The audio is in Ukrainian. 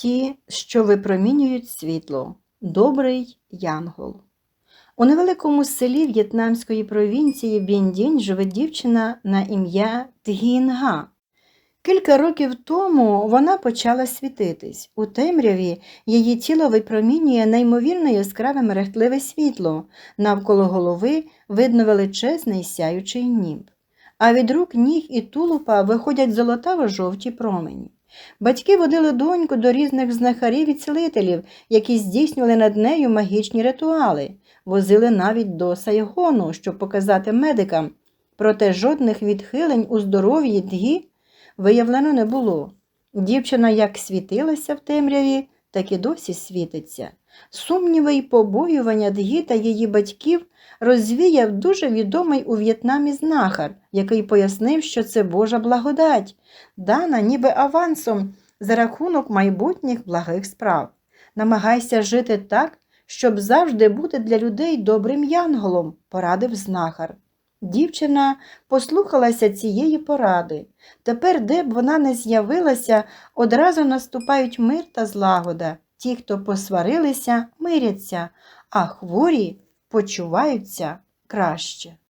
Ті, що випромінюють світло, добрий янгол. У невеликому селі в'єтнамської провінції Біндінь живе дівчина на ім'я Тгінга. Кілька років тому вона почала світитись. У темряві її тіло випромінює неймовірно яскраве мерехтливе світло, навколо голови видно величезний сяючий німб. А від рук ніг і тулупа виходять золотаво-жовті промені. Батьки водили доньку до різних знахарів і цілителів, які здійснювали над нею магічні ритуали, возили навіть до Сайгону, щоб показати медикам. Проте жодних відхилень у здоров'ї дгі виявлено не було. Дівчина як світилася в темряві, так і досі світиться. Сумніви й побоювання дгі та її батьків розвіяв дуже відомий у В'єтнамі знахар, який пояснив, що це Божа благодать, дана ніби авансом за рахунок майбутніх благих справ. Намагайся жити так, щоб завжди бути для людей добрим янголом, порадив знахар. Дівчина послухалася цієї поради. Тепер, де б вона не з'явилася, одразу наступають мир та злагода. Ті, хто посварилися, миряться, а хворі почуваються краще.